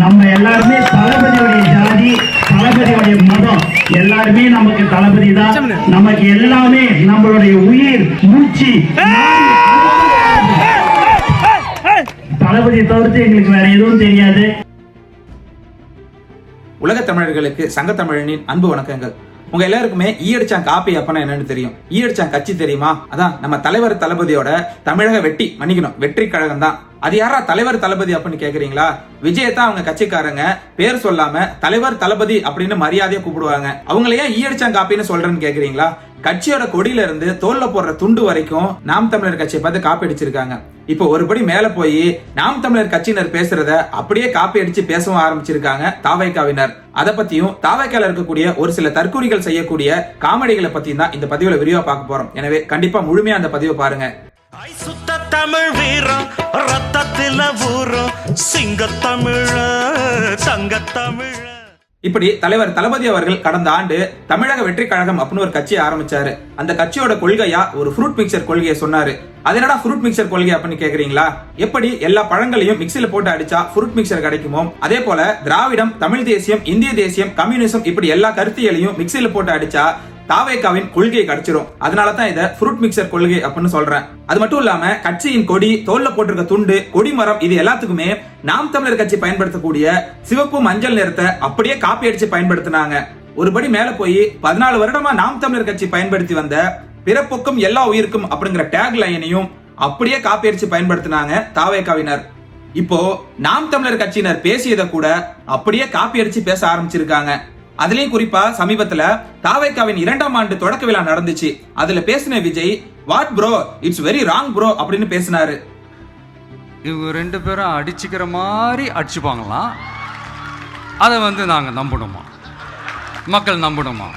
நம்ம எல்லாருமே தளபதியுடைய ஜாதி தளபதியுடைய மதம். எல்லாருமே நமக்கு தளபதி தான். நமக்கு எல்லாமே நம்மளுடைய உயிர் மூச்சு தளபதி தவிர்த்து எங்களுக்கு வேற எதுவும் தெரியாது. உலக தமிழர்களுக்கு சங்க தமிழனின் அன்பு வணக்கங்கள். உங்க எல்லாருக்குமே ஈயடிச்சான் காப்பி அப்பனா என்னன்னு தெரியும். ஈயடிச்சான் கட்சி தெரியுமா? அதான் நம்ம தலைவர் தளபதியோட தமிழக வெட்டி மன்னிக்கணும். வெற்றி கழகம் தான். அது யாரா தலைவர் தளபதி அப்படின்னு கேக்குறீங்களா? விஜயத்தான் அவங்க கட்சிக்காரங்க. பேர் சொல்லாம தலைவர் தளபதி அப்படின்னு மரியாதையா கூப்பிடுவாங்க. அவங்கள ஏன் ஈயடிச்சான் காப்பின்னு சொல்றேன்னு கேக்குறீங்களா? கட்சியோட கொடியில இருந்து தோல்ல போடுற துண்டு வரைக்கும் நாம் தமிழர் கட்சியை பார்த்து காப்பி அடிச்சிருக்காங்க. இப்போ ஒருபடி மேல போய் நாம் தமிழர் கட்சியினர் பேசுறத அப்படியே காப்பி அடிச்சு பேசவும் ஆரம்பிச்சிருக்காங்க தாவைக்காவினர். அதை பத்தியும் தாவைக்கால இருக்கக்கூடிய ஒரு சில தற்கூரிகள் செய்யக்கூடிய காமெடிகளை பத்தியும் தான் இந்த பதிவுல விரிவா பார்க்க போறோம். எனவே கண்டிப்பா முழுமையா அந்த பதிவை பாருங்க. சுத்த தமிழ் வீரம் ரத்தத்தில ஊரம் சிங்க தமிழ தங்க தமிழ இப்படி தலைவர் தளபதி அவர்கள் கடந்த ஆண்டு தமிழக வெற்றி கழகம் அப்படின்னு ஒரு கட்சியை ஆரம்பிச்சாரு. அந்த கட்சியோட கொள்கையா ஒரு ஃப்ரூட் மிக்சர் கொள்கையை சொன்னாரு. அது என்னடா ஃப்ரூட் மிக்சர் கொள்கை அப்படின்னு கேக்குறீங்களா? எப்படி எல்லா பழங்களையும் மிக்சில போட்டு அடிச்சா ஃப்ரூட் மிக்சர் கிடைக்குமோ? அதே போல திராவிடம் தமிழ் தேசியம் இந்திய தேசியம் கம்யூனிசம் இப்படி எல்லா கருத்தியலையும் மிக்சில போட்டு அடிச்சா தாவேக்காவின் கொள்கையை கிடைச்சிரும். அதனால தான் இதை ஃப்ரூட் மிக்சர் கொள்கை அப்படின்னு சொல்றேன். அது மட்டும் இல்லாம கட்சியின் கொடி தோல்ல போட்டிருக்க துண்டு கொடி மரம் இது எல்லாத்துக்குமே நாம் தமிழர் கட்சி பயன்படுத்தக்கூடிய சிவப்பு மஞ்சள் நிறத்தை அப்படியே காப்பி அடிச்சு பயன்படுத்தினாங்க. ஒருபடி மேல போய் பதினாலு வருடமா நாம் தமிழர் கட்சி பயன்படுத்தி வந்த பிறப்புக்கும் எல்லா உயிருக்கும் அப்படிங்கிற டேக் லைனையும் அப்படியே காப்பி அடிச்சு பயன்படுத்தினாங்க தாவேக்காவினர். இப்போ நாம் தமிழர் கட்சியினர் பேசியதை கூட அப்படியே காப்பி அடிச்சு பேச ஆரம்பிச்சிருக்காங்க. அதுலயும் குறிப்பா சமீபத்துல தாவைக்காவின் இரண்டாம் ஆண்டு தொடக்க விழா நடந்துச்சு. அதுல பேசின Vijay what bro it's very wrong bro அப்படின்னு பேசினாரு. இவங்க ரெண்டு பேரும் அடிச்சுக்கிற மாதிரி அடிச்சுப்பாங்களாம் அதை வந்து நாங்கள் நம்பணுமா? மக்கள் நம்பணுமா?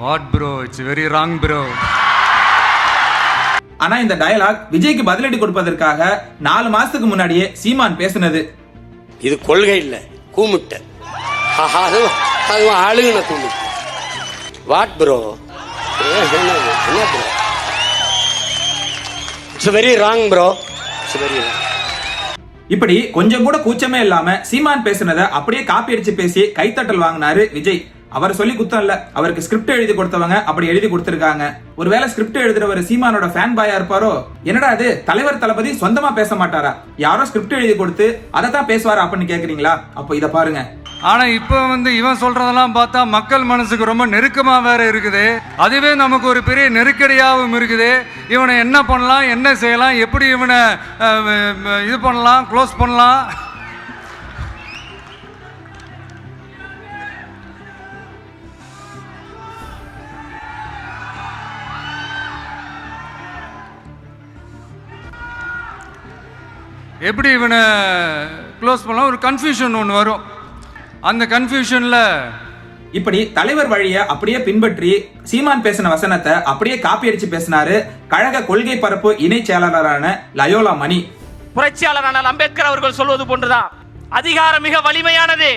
What bro it's very wrong bro ஆனா இந்த டயலாக் விஜய்க்கு பதிலடி கொடுப்பதற்காக நாலு மாசத்துக்கு முன்னாடியே சீமான் பேசினது. இது கொள்கை இல்ல கூமுட்டை. அதுவும் அழுகுன வாட் ப்ரோ என்ன bro it's very wrong bro it's very wrong இப்படி கொஞ்சம் கூட கூச்சமே இல்லாம சீமான் பேசினதை அப்படியே காப்பி அடிச்சு பேசி கைத்தட்டல் வாங்கினாரு விஜய். அவர் சொல்லி குத்தம் இல்ல. அவருக்கு ஸ்கிரிப்ட் எழுதி கொடுத்தவங்க அப்படி எழுதி கொடுத்திருக்காங்க. ஒருவேளை ஸ்கிரிப்ட் எழுதுறவர் சீமானோட ஃபேன் பாயா இருப்பாரோ? என்னடா அது தலைவர் தளபதி சொந்தமா பேச மாட்டாரா? யாரோ ஸ்கிரிப்ட் எழுதி கொடுத்து அதை தான் பேசுவாரா அப்படின்னு கேக்குறீங்களா? அப்போ இத பாருங்க. ஆனால் இப்போ வந்து இவன் சொல்கிறதெல்லாம் பார்த்தா மக்கள் மனசுக்கு ரொம்ப நெருக்கமாக வேற இருக்குது. அதுவே நமக்கு ஒரு பெரிய நெருக்கடியாகவும் இருக்குது. இவனை என்ன பண்ணலாம் என்ன செய்யலாம் எப்படி இவனை இது பண்ணலாம் க்ளோஸ் பண்ணலாம்? எப்படி இவனை க்ளோஸ் பண்ணலாம்? ஒரு கன்ஃபியூஷன் ஒன்று வரும். அந்த கன்ஃபியூஷனில் இப்படி தலைவர் வழிய அப்படியே பின்பற்றி சீமான் பேசின வசனத்தை அப்படியே காப்பி அடிச்சு பேசினாரு கழக கொள்கை பரப்பு இணை செயலாளரான லயோலா மணி. புரட்சியாளர் அண்ணல் அம்பேத்கர் அவர்கள் சொல்வது போன்றுதான். அதிகாரம் மிக வலிமையானது.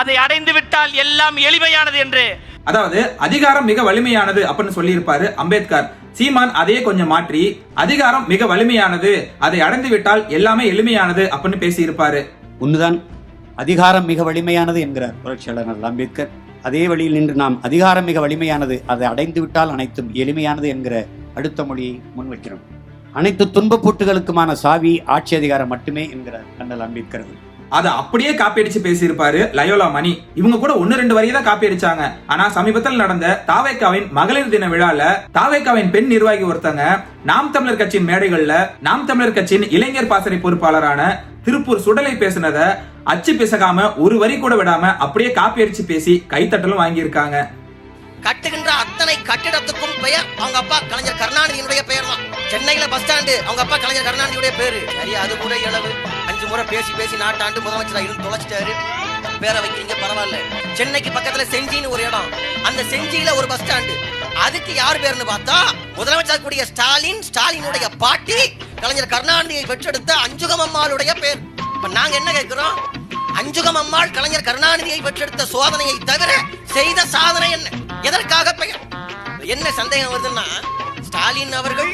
அதை அடைந்து விட்டால் எல்லாம் எளிமையானது என்று. அதாவது அதிகாரம் மிக வலிமையானது அப்படின்னு சொல்லியிருப்பாரு அம்பேத்கர். சீமான் அதையே கொஞ்சம் மாற்றி அதிகாரம் மிக வலிமையானது அதை அடைந்து விட்டால் எல்லாமே எளிமையானது அப்படின்னு பேசியிருப்பாரு. ஒன்றுதான் அதிகாரம் மிக வலிமையானது என்கிறார் புரட்சியாளர் அம்பேத்கர். அதே வழியில் நின்று நாம் அதிகாரம் மிக வலிமையானது அதை அடைந்து விட்டால் அனைத்தும் எளிமையானது என்கிற அடுத்த மொழியை முன்வைக்கிறோம். அனைத்து துன்பப்பூட்டுகளுக்குமான சாவி ஆட்சி அதிகாரம் மட்டுமே என்கிறார் அண்ணல் அம்பேத்கர் அதை அப்படியே காப்பி அடிச்சு பேசியிருப்பாரு லயோலா மணி. இவங்க கூட ஒன்னு ரெண்டு வரையை தான் காப்பி அடிச்சாங்க. ஆனா சமீபத்தில் நடந்த தாவேக்காவின் மகளிர் தின விழால தாவேக்காவின் பெண் நிர்வாகி ஒருத்தங்க நாம் தமிழர் கட்சியின் மேடைகள்ல நாம் தமிழர் கட்சியின் இளைஞர் பாசறை பொறுப்பாளரான திருப்பூர் சுடலை பேசினத அச்சு பிசகாம ஒரு வரி கூட விடாம அப்படியே காப்பி அடிச்சு பேசி கைத்தட்டலும் வாங்கியிருக்காங்க. கட்டுகின்ற அத்தனை கட்டிடத்துக்கும் பெயர் அவங்க அப்பா கலைஞர் கருணாநிதியினுடைய பெயர் தான் சென்னையில பஸ் ஸ்டாண்டு அவங்க அப்பா கலைஞர் கருணாநிதியுடைய பேரு. சரி அது கூட இளவு. அஞ்சு முறை பேசி பேசி நாட்டாண்டு முதலமைச்சரா இருந்து தொலைச்சிட்டாரு. பேரை வைக்கிறீங்க பரவாயில்ல. சென்னைக்கு பக்கத்துல செஞ்சின்னு ஒரு இடம். அந்த செஞ்சியில ஒரு பஸ் ஸ்டாண்டு அதுக்கு யார் பேருன்னு பார்த்தா முதலமைச்சர் கூடிய ஸ்டாலின் ஸ்டாலினுடைய பாட்டி கலைஞர் கருணாநிதியை பெற்றெடுத்த அஞ்சுகம் அம்மாளுடைய பேர். இப்ப நாங்க என்ன கேட்கிறோம்? அஞ்சுகம் அம்மாள் கலைஞர் கருணாநிதியை பெற்றெடுத்த சோதனையை தவிர செய்த சாதனை என்ன? எதற்காக பெயர்? என்ன சந்தேகம் வருதுன்னா ஸ்டாலின் அவர்கள்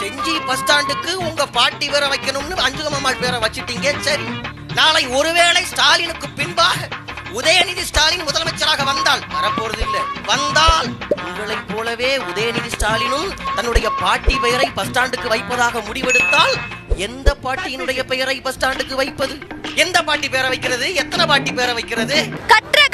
செஞ்சி பஸ் ஸ்டாண்டுக்கு உங்க பாட்டி பேரை வைக்கணும்னு அஞ்சுகம் பேரை வச்சுட்டீங்க சரி. நாளை ஒருவேளை ஸ்டாலினுக்கு பின்பாக உதயநிதி ஸ்டாலின் முதலமைச்சராக வந்தால் வரப்போறது இல்ல. வந்தால் உங்களைப் போலவே உதயநிதி ஸ்டாலினும் தன்னுடைய பாட்டி பெயரை பஸ் ஸ்டாண்டுக்கு வைப்பதாக முடிவெடுத்தால் எந்த பாட்டியினுடைய பெயரை பஸ் ஸ்டாண்டுக்கு வைப்பது? எந்த பாட்டி பேரை வைக்கிறது? எத்தனை பாட்டி பேரை வைக்கிறது? கற்ற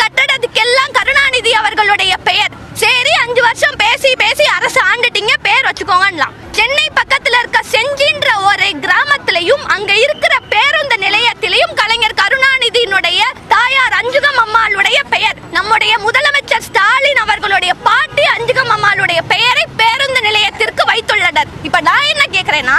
கட்டடத்துக்கெல்லாம் கருணாநிதி அவர்களுடைய பெயர். சரி அஞ்சு வருஷம் பேசி பேசி அரசு ஆண்டுட்டீங்க பேர் வச்சுக்கோங்கலாம் சென்னை பக்கத்துல இருக்க செஞ்சின்ற ஒரு கிராமத்திலையும் அங்க இருக்கிற பேருந்து நிலையத்திலையும் கலைஞர் கருணாநிதியினுடைய தாயார் அஞ்சுகம் அம்மாளுடைய பெயர். நம்முடைய முதலமைச்சர் ஸ்டாலின் அவர்களுடைய பாட்டி அஞ்சுகம் அம்மாளுடைய பெயரை பேருந்து நிலையத்திற்கு வைத்துள்ளனர் இப்ப நான் என்ன கேக்குறேன்னா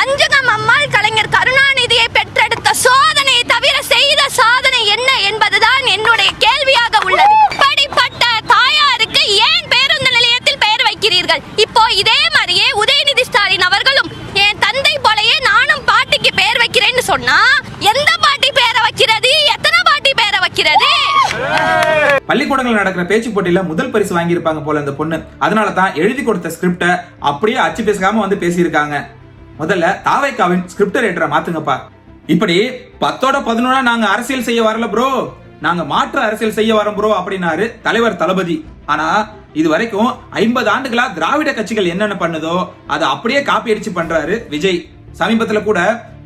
அஞ்சுகம் அம்மாள் கலைஞர் கருணாநிதியை பெற்றெடுத்த சோதனையை தவிர செய்த சாதனை என்ன என்பதுதான் என்னுடைய கேள்வியாக உள்ளது இப்படிப்பட்ட தாயாருக்கு ஏன் பேருந்து நிலையத்தில் பெயர் வைக்கிறீர்கள் இப்போ இதே மாதிரியே உதயநிதி ஸ்டாலின் அவர்களும் என் தந்தை போலயே நானும் பாட்டிக்கு பெயர் வைக்கிறேன்னு சொன்னா எந்த பாட்டி பேரை வைக்கிறது எத்தனை பாட்டி பேரை வைக்கிறது பள்ளிக்கூடங்கள் நடக்கிற பேச்சு போட்டியில முதல் பரிசு வாங்கியிருப்பாங்க போல இந்த பொண்ணு. அதனால தான் எழுதி கொடுத்த ஸ்கிரிப்டை அப்படியே அச்சு பேசாம வந்து பேசியிருக்காங்க. முதல்ல தாவைக்காவின் ஸ்கிரிப்ட் ரைட்டரை மாத்துங்கப்பா. இப்படி பத்தோட பதினொன்னா நாங்க அரசியல் செய்ய வரல ப்ரோ நாங்க மாற்று அரசியல் செய்ய வரோம் ப்ரோ அப்படின்னாரு தலைவர் தளபதி. ஆனா இது வரைக்கும் ஐம்பது ஆண்டுகளா திராவிட கட்சிகள் என்னென்ன பண்ணுதோ அதை அப்படியே காப்பி அடிச்சு பண்றாரு விஜய். சமீபத்துல கூட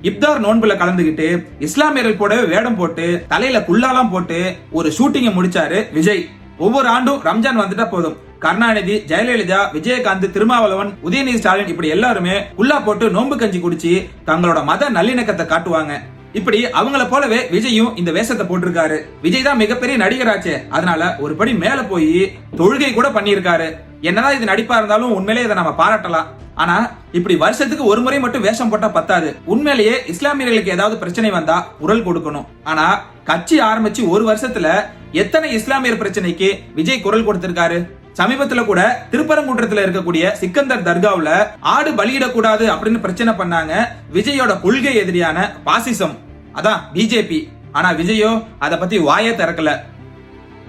இப்தார் நோன்புல கலந்துகிட்டு இஸ்லாமியர்கள் கூட வேடம் போட்டு தலையில குல்லாலாம் போட்டு ஒரு ஷூட்டிங்கை முடிச்சாரு விஜய். ஒவ்வொரு ஆண்டும் ரம்ஜான் வந்துட்டா போதும். கருணாநிதி ஜெயலலிதா விஜயகாந்த் திருமாவளவன் உதயநிதி ஸ்டாலின் இப்படி எல்லாருமே குல்லா போட்டு நோன்பு கஞ்சி குடிச்சு தங்களோட மத நல்லிணக்கத்தை காட்டுவாங்க. இப்படி அவங்கள போலவே விஜயும் இந்த வேஷத்தை போட்டிருக்காரு. விஜய் தான் மிகப்பெரிய நடிகராச்சே. அதனால ஒரு படி மேல போய் தொழுகை கூட பண்ணியிருக்காரு. என்னதான் இது நடிப்பா இருந்தாலும் உண்மையிலே இதை நம்ம பாராட்டலாம். ஆனா இப்படி வருஷத்துக்கு ஒரு முறை மட்டும் வேஷம் போட்டா பத்தாது. உண்மையிலேயே இஸ்லாமியர்களுக்கு ஏதாவது பிரச்சனை வந்தா குரல் கொடுக்கணும். ஆனா கட்சி ஆரம்பிச்சு ஒரு வருஷத்துல எத்தனை இஸ்லாமியர் பிரச்சனைக்கு விஜய் குரல் கொடுத்திருக்காரு? சமீபத்துல கூட திருப்பரங்குன்றத்துல இருக்கக்கூடிய சிக்கந்தர் தர்காவுல ஆடு பலியிடக்கூடாது அப்படின்னு பிரச்சனை பண்ணாங்க விஜயோட கொள்கை எதிரியான பாசிசம். அதான் பிஜேபி. ஆனா விஜயோ அத பத்தி வாயே திறக்கல.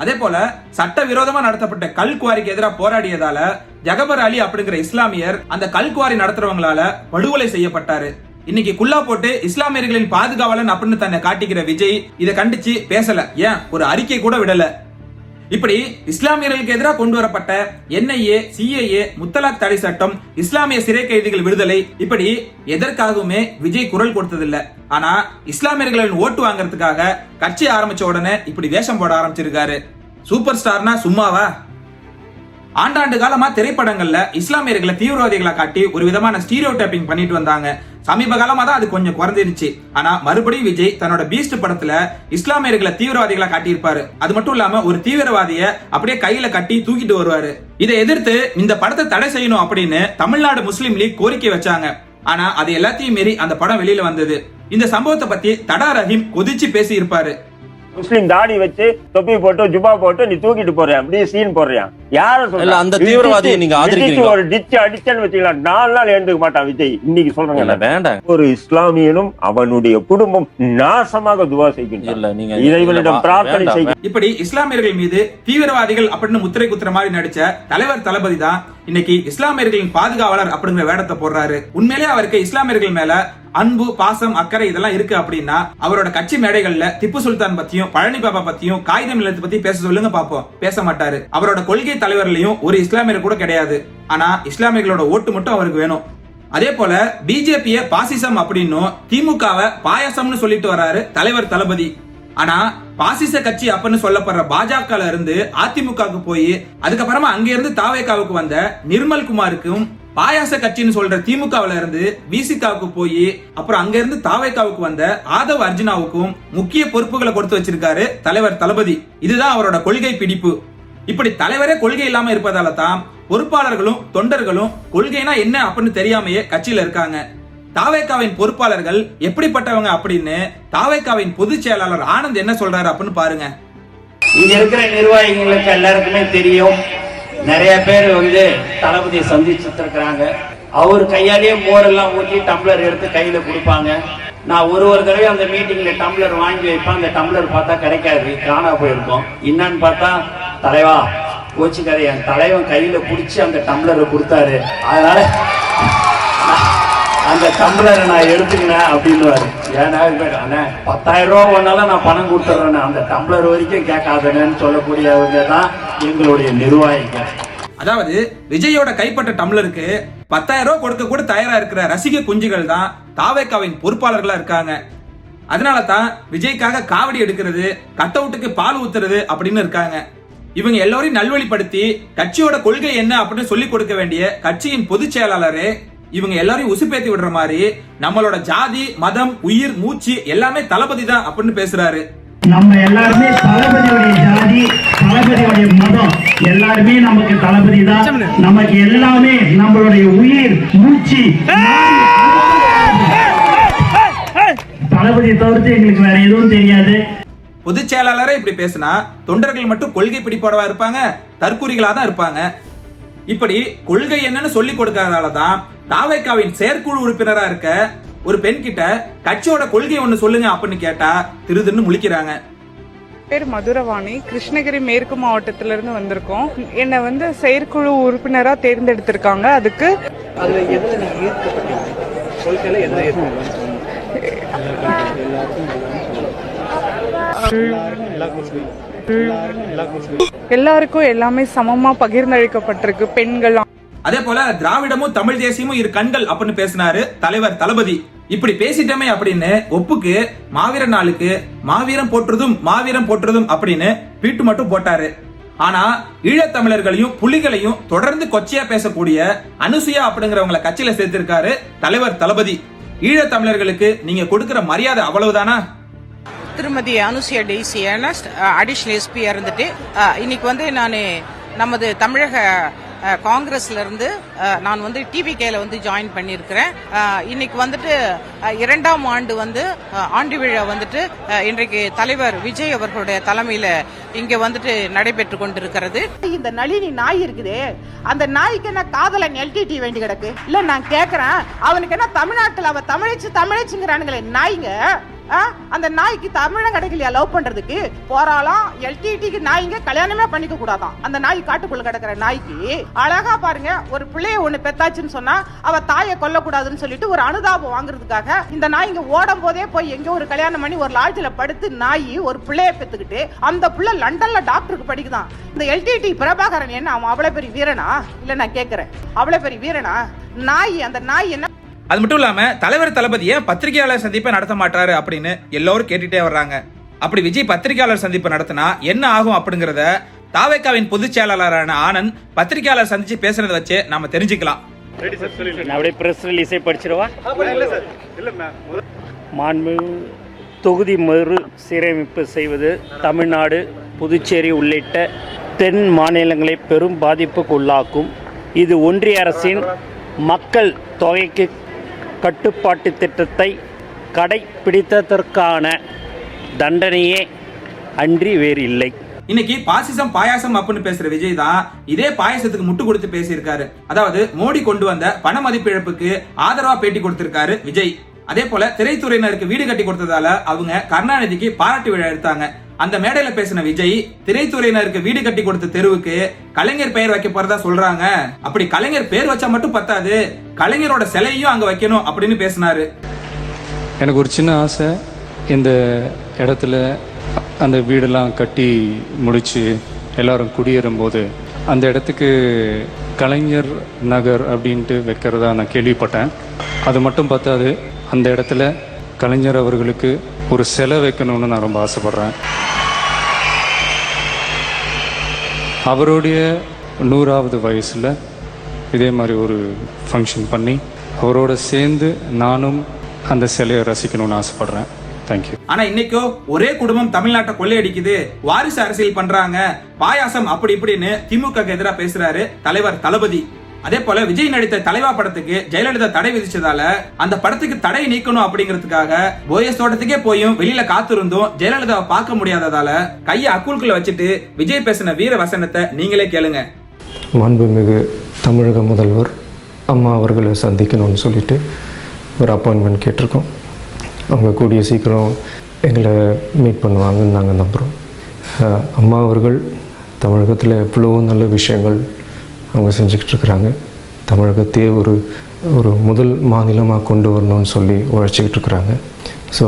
அதே போல சட்ட விரோதமா நடத்தப்பட்ட கல் குவாரிக்கு எதிராக போராடியதால ஜகபர் அலி அப்படிங்கிற இஸ்லாமியர் அந்த கல் குவாரி நடத்துறவங்களால படுகொலை செய்யப்பட்டாரு. இன்னைக்கு குல்லா போட்டு இஸ்லாமியர்களின் பாதுகாவலன் அப்படின்னு தன்னை காட்டிக்கிற விஜய் இதை கண்டிச்சு பேசல. ஏன்? ஒரு அறிக்கை கூட விடல. இப்படி இஸ்லாமியர்களுக்கு எதிராக கொண்டு வரப்பட்ட என்ஐஏ சிஏஏ முத்தலாக் தடை சட்டம் இஸ்லாமிய சிறை கைதிகள் விடுதலை இப்படி எதற்காகவுமே விஜய் குரல் கொடுத்ததில்ல. ஆனா இஸ்லாமியர்களின் ஓட்டு வாங்குறதுக்காக கட்சி ஆரம்பிச்ச உடனே இப்படி வேஷம் போட ஆரம்பிச்சிருக்காரு. சூப்பர் ஸ்டார்னா சும்மாவா? ஆண்டாண்டு காலமா திரைப்படங்கள்ல இஸ்லாமியர்களை தீவிரவாதிகளை காட்டி ஒரு விதமான ஸ்டீரியோ டைப்பிங் பண்ணிட்டு வந்தாங்க. சமீப காலமா தான் அது கொஞ்சம் குறைஞ்சிருச்சு. ஆனா மறுபடியும் விஜய் தன்னோட பீஸ்ட் படத்துல இஸ்லாமியர்களை தீவிரவாதிகளா காட்டியிருப்பாரு. அது மட்டும் இல்லாம ஒரு தீவிரவாதிய அப்படியே கையில கட்டி தூக்கிட்டு வருவாரு. இதை எதிர்த்து இந்த படத்தை தடை செய்யணும் அப்படின்னு தமிழ்நாடு முஸ்லீம் லீக் கோரிக்கை வச்சாங்க. ஆனா அது எல்லாத்தையும் மீறி அந்த படம் வெளியில வந்தது. இந்த சம்பவத்தை பத்தி தடா ரஹீம் கொதிச்சு பேசி இருப்பாரு முஸ்லீம் தாடி வச்சு தொப்பி போட்டு ஜுபா போட்டு நீ தூக்கிட்டு போறியா? அப்படியே சீன் போடுறியா? யார சொல்ற? இல்ல, அந்த தீவிரவாதியை நீங்க விஜய்க்கு ஆதரிக்கிறீங்களா? ஒரு டிச் அடிச்சேன்னு வச்சுக்கலாம் நாலு நாள் எழுந்துக்க மாட்டான் விஜய். இன்னைக்கு இல்ல சொல்றேங்க வேண்டாம். ஒரு இஸ்லாமியனும் அவனுடைய குடும்பம் நாசமாக துவா இல்ல செய்கின்றான் நீங்க இறைவனிடம் இல்ல, பிரார்த்தனை. செய்ய இப்படி இஸ்லாமியர்கள் மீது தீவிரவாதிகள் அப்படின்னு முத்திரை குத்துற மாதிரி நடிச்ச தலைவர் தளபதி தான் இன்னைக்கு இஸ்லாமியர்களின் பாதுகாவலர் அப்படிங்கிற வேடத்தை போடுறாரு. உண்மையிலேயே அவருக்கு இஸ்லாமியர்கள் மேல அன்பு பாசம் அக்கறை இதெல்லாம் இருக்கு அப்படின்னா அவரோட கட்சி மேடைகள்ல திப்பு சுல்தான் பத்தியும் பழனி பாபா பத்தியும் காகிதம் இல்லத்தை பத்தி பேச சொல்லுங்க பாப்போம். பேச மாட்டாரு. அவரோட கொள்கை தலைவர்லயும் ஒரு இஸ்லாமியர் கூட கிடையாது. ஆனா இஸ்லாமியர்களோட ஓட்டு மட்டும் அவருக்கு வேணும். அதே போல பிஜேபிய பாசிசம் அப்படின்னும் திமுகவை பாயாசம்னு சொல்லிட்டு வராரு தலைவர் தளபதி. ஆனா பாசிச கட்சி அப்படின்னு சொல்லப்படுற பாஜக இருந்து அதிமுகவுக்கு போய் அதுக்கப்புறமா அங்க இருந்து தாவேகாவுக்கு வந்த நிர்மல் குமாருக்கும் பாயாச கட்சின்னு சொல்ற திமுகவுல இருந்து விசிகாவுக்கு போய் அப்புறம் அங்க இருந்து தாவேகாவுக்கு வந்த ஆதவ் அர்ஜுனாவுக்கும் முக்கிய பொறுப்புகளை கொடுத்து வச்சிருக்காரு தலைவர் தளபதி. இதுதான் அவரோட கொள்கை பிடிப்பு. இப்படி தலைவரே கொள்கை இல்லாம இருப்பதால தான் பொறுப்பாளர்களும் தொண்டர்களும் கொள்கைனா என்ன அப்படின்னு தெரியாமையே கட்சியில இருக்காங்க. தாவேக்காவின் பொறுப்பாளர்கள் எப்படிப்பட்டவங்க அப்படின்னு தாவேக்காவின் பொதுச் செயலாளர் ஆனந்த் என்ன சொல்றாரு அப்படின்னு பாருங்க. இங்க இருக்கிற நிர்வாகிகளுக்கு எல்லாருக்குமே தெரியும். நிறைய பேர் வந்து தளபதியை சந்திச்சுட்டு இருக்கிறாங்க. அவர் கையாலேயே மோரெல்லாம் ஊற்றி டம்ளர் எடுத்து கையில கொடுப்பாங்க. நான் ஒரு ஒரு தடவை அந்த மீட்டிங்ல டம்ளர் வாங்கி வைப்பேன். அந்த டம்ளர் பார்த்தா கிடைக்காது. காணா போயிருக்கோம். என்னன்னு பார்த்தா தலைவா கோச்சிக்காரு என் தலைவன் கையில பிடிச்சி அந்த டம்ளரை கொடுத்தாரு. அதனால அந்த டம்ளரை நான் எடுத்துக்கினேன் அப்படின்னு ஏன்னா அண்ணே பத்தாயிரம் ரூபா ஒன்னாலும் நான் பணம் கொடுத்துட்றேன் அந்த டம்ளர் வரைக்கும் கேட்காதேன்னு சொல்லக்கூடியவங்க தான் எங்களுடைய நிர்வாகிகள். அதாவது விஜயோட கைப்பட்ட டம்ளருக்கு பத்தாயிரம் ரூபாய் கொடுக்க கூட தயாரா இருக்கிற ரசிக குஞ்சுகள் தான் தாவேக்காவின் பொறுப்பாளர்களா இருக்காங்க. அதனால தான் விஜய்க்காக காவடி எடுக்கிறது கட் அவுட்டுக்கு பால் ஊத்துறது அப்படின்னு இருக்காங்க. இவங்க எல்லோரையும் நல்வழிப்படுத்தி கட்சியோட கொள்கை என்ன அப்படின்னு சொல்லி கொடுக்க வேண்டிய கட்சியின் பொதுச் செயலாளரே இவங்க எல்லாரையும் உசுப்பேத்தி விடுற மாதிரி நம்மளோட ஜாதி மதம் உயிர் மூச்சு எல்லாமே தளபதி தான் அப்படின்னு பேசுறாரு. நம்ம எல்லாருமே தளபதியுடைய ஜாதி தளபதியுடைய மதம். எல்லாருமே நமக்கு தளபதி தான். நமக்கு எல்லாமே நம்மளுடைய உயிர் மூச்சு. தளபதி தவிர்த்து எங்களுக்கு வேற எதுவும் தெரியாது. பொதுச் செயலாளரே இப்படி பேசினா தொண்டர்கள் மட்டும் கொள்கை பிடிப்படவா இருப்பாங்க தற்கூரிகளா தான் இருப்பாங்க. இப்படி கொள்கை என்னன்னு சொல்லி கொடுக்கறதால தான் தாவேக்காவின் செயற்குழு உறுப்பினரா இருக்க ஒரு பெண் கிட்ட கட்சியோட கொள்கை ஒண்ணு சொல்லுங்க அப்படின்னு கேட்டா திருதுன்னு முழிக்கிறாங்க. பேர் மதுரவாணி. கிருஷ்ணகிரி மேற்கு மாவட்டத்திலிருந்து வந்திருக்கோம். என்னை வந்து செயற்குழு உறுப்பினரா தேர்ந்தெடுத்திருக்காங்க. அதுக்கு எல்லாருக்கும் எல்லாமே சமமா பகிர்ந்தளிக்கப்பட்டிருக்கு. பெண்கள் அதே போல திராவிடமும் தமிழ் தேசியமும் இரு கண்கள் அப்படின்னு பேசினாரு தலைவர் தளபதி. இப்படி பேசிட்டோமே அப்படின்னு ஒப்புக்கு மாவீர நாளுக்கு மாவீரம் போற்றுதும் மாவீரம் போற்றுதும் அப்படின்னு வீட்டு மட்டும் போட்டாரு. ஆனா ஈழத்தமிழர்களையும் புலிகளையும் தொடர்ந்து கொச்சையா பேசக்கூடிய அனுசுயா அப்படிங்கிறவங்கள கட்சியில சேர்த்திருக்காரு தலைவர் தளபதி. ஈழத்தமிழர்களுக்கு நீங்க கொடுக்கிற மரியாதை அவ்வளவுதானா? திருமதி அனுசியா டெய்சி அடிஷனல் எஸ்பியா இருந்துட்டு இன்னைக்கு வந்து நான் நமது தமிழக காங்கிரஸ்ல இருந்து நான் வந்து டிவிகேல வந்து ஜாயின் பண்ணியிருக்கிறேன். இன்னைக்கு வந்துட்டு இரண்டாம் ஆண்டு வந்து ஆண்டு விழா வந்துட்டு இன்றைக்கு தலைவர் விஜய் அவர்களுடைய தலைமையில இங்க வந்துட்டு நடைபெற்று கொண்டிருக்கிறது. இந்த நளினி நாய் இருக்குதே அந்த நாய்க்கு என்ன காதலன் எல்டிடி வேண்டி கிடக்கு? இல்ல நான் கேக்குறேன். அவனுக்கு என்ன தமிழ்நாட்டுல அவ தமிழச்சு தமிழச்சுங்கிறானுங்களே நாய்ங்க. அந்த நாய்க்கு தமிழன் கிடைக்கலையா? லவ் பண்றதுக்கு? போறாலாம் எல்டிடிக்கு நாய்ங்க கல்யாணமே பண்ணிக்க கூடாதான். அந்த நாய் காட்டுக்குள்ள கிடக்குற நாய்க்கு அழகா பாருங்க ஒரு பிள்ளைய ஒண்ணு பெத்தாச்சுன்னு சொன்னா அவ தாயை கொல்லக்கூடாதுன்னு சொல்லிட்டு ஒரு அனுதாபம் வாங்குறதுக்காக இந்த நாய்ங்க ஓடும் போதே போய் எங்கேயோ ஒரு கல்யாணம் பண்ணி ஒரு லாட்ஜில படுத்து நாய் ஒரு பிள்ளைய பெத்துக்கிட்டு அந்த பிள்ளை லண்டன்ல டாக்டருக்கு படிக்குதான். இந்த எல்டிடி பிரபாகரன் என்ன? அவன் அவ்வளவு பெரிய வீரனா? இல்ல நான் கேக்குறேன். அவ்வளவு பெரிய வீரனா? நாய் அந்த நாய் என்ன அது மட்டும் இல்லாம தலைவர் தளபதியை பத்திரிகையாளர் சந்திப்பை நடத்த மாட்டாரு அப்படின்னு எல்லாரும் கேட்டுட்டே வர்றாங்க. அப்படி விஜய் பத்திரிகையாளர் சந்திப்பு நடத்தினா என்ன ஆகும் அப்படிங்கறத தாவேக்காவின் பொதுச் செயலாளரான ஆனந்த் பத்திரிகையாளர் சந்திச்சு பேசுறத வச்சு நாம தெரிஞ்சுக்கலாம். நான் அப்படியே பிரஸ் ரிலீஸே படிச்சிருவா மாண்பு தொகுதி மறு சீரமைப்பு செய்வது தமிழ்நாடு புதுச்சேரி உள்ளிட்ட தென் மாநிலங்களை பெரும் பாதிப்புக்கு உள்ளாக்கும் இது ஒன்றிய அரசின் மக்கள் தொகைக்கு கட்டுப்பாட்டு திட்டத்தை கடைப்பிடித்ததற்கான தண்டனையே அன்றி வேறு இல்லை. இன்னைக்கு பாசிசம் பாயாசம் அப்படின்னு பேசுற விஜய் தான் இதே பாயாசத்துக்கு முட்டு கொடுத்து பேசியிருக்காரு. அதாவது மோடி கொண்டு வந்த பண மதிப்பிழப்புக்கு ஆதரவா பேட்டி கொடுத்திருக்காரு விஜய். அதே போல திரைத்துறையினருக்கு வீடு கட்டி கொடுத்ததால அவங்க கருணாநிதிக்கு பாராட்டு விழா எடுத்தாங்க. அந்த மேடையில பேசின விஜய் திரைத்துறையினருக்கு வீடு கட்டி கொடுத்த தெருவுக்கு கலைஞர் பெயர் வைக்க போறதா சொல்றாங்க. அப்படி கலைஞர் பேர் வச்சா மட்டும் பத்தாது. கலைஞரோட சிலையும் அங்க வைக்கணும் அப்படின்னு பேசினாரு. எனக்கு ஒரு சின்ன ஆசை. இந்த இடத்துல அந்த வீடெல்லாம் கட்டி முடிச்சு எல்லாரும் குடியேறும்போது அந்த இடத்துக்கு கலைஞர் நகர் அப்படின்ட்டு வைக்கிறதா நான் கேள்விப்பட்டேன். அது மட்டும் பார்த்தாது அந்த இடத்துல கலைஞர் அவர்களுக்கு ஒரு சிலை வைக்கணும்னு நான் ரொம்ப ஆசைப்பட்றேன். அவருடைய நூறாவது வயசில் இதே மாதிரி ஒரு ஃபங்க்ஷன் பண்ணி அவரோட சேர்ந்து நானும் அந்த சிலையை ரசிக்கணும்னு ஆசைப்பட்றேன். தேங்க்யூ ஆனா இன்னைக்கோ ஒரே குடும்பம் தமிழ்நாட்டை கொள்ளையடிக்குது. வாரிசு அரசியல் பண்றாங்க. பாயாசம் அப்படி இப்படின்னு திமுக எதிராக பேசுறாரு தலைவர் தளபதி. அதே போல விஜய் நடித்த தலைவா படத்துக்கு ஜெயலலிதா தடை விதிச்சதால அந்த படத்துக்கு தடை நீக்கணும் அப்படிங்கிறதுக்காக போயஸ் தோட்டத்துக்கே போயும் வெளியில காத்திருந்தும் ஜெயலலிதாவை பார்க்க முடியாததால கையை அக்குள்குள்ள வச்சுட்டு விஜய் பேசின வீர வசனத்தை நீங்களே கேளுங்க. மாண்புமிகு தமிழக முதல்வர் அம்மா அவர்களை சந்திக்கணும்னு சொல்லிட்டு ஒரு அப்பாயின்மெண்ட் கேட்டிருக்கோம். அவங்க கூடிய சீக்கிரம் எங்களை மீட் பண்ணுவாங்கன்னு நாங்கள் நம்புகிறோம் அம்மா அவர்கள் தமிழகத்தில் எவ்வளோ நல்ல விஷயங்கள் அவங்க செஞ்சுக்கிட்டுருக்குறாங்க. தமிழகத்தையே ஒரு ஒரு முதல் மாநிலமாக கொண்டு வரணும்னு சொல்லி உழைச்சிக்கிட்டு இருக்கிறாங்க ஸோ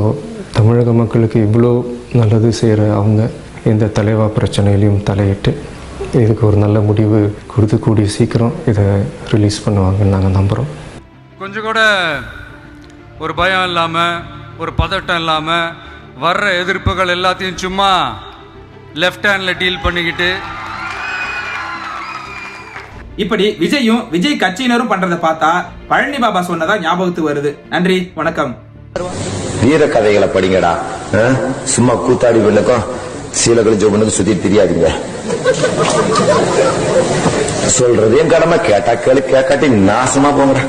தமிழக மக்களுக்கு இவ்வளோ நல்லது செய்கிற அவங்க எந்த தலைவா பிரச்சனையிலையும் தலையிட்டு இதுக்கு ஒரு நல்ல முடிவு கொடுத்து கூடிய சீக்கிரம் இதை ரிலீஸ் பண்ணுவாங்கன்னு நாங்கள் நம்புகிறோம் கொஞ்சம் கூட ஒரு பயம் இல்லாமல் ஒரு பதட்டம் இல்லாமல் வர்ற எதிர்ப்புகள் எல்லாத்தையும் சும்மா லெஃப்ட் ஹேண்டில் டீல் பண்ணிக்கிட்டு இப்படி விஜயும் விஜய் கட்சியினரும் பண்றதை பார்த்தா பழனி பாபா சொன்னதா ஞாபகத்துக்கு வருது. நன்றி வணக்கம். வீர கதைகளை படிங்கடா. சும்மா கூத்தாடி பண்ணுக்கும் சீலகளும் ஜோபனுக்கு சுத்தி தெரியாதீங்க. சொல்றதையும் கடமை. கேட்டா கேளு கேட்காட்டி நாசமா போங்கடா.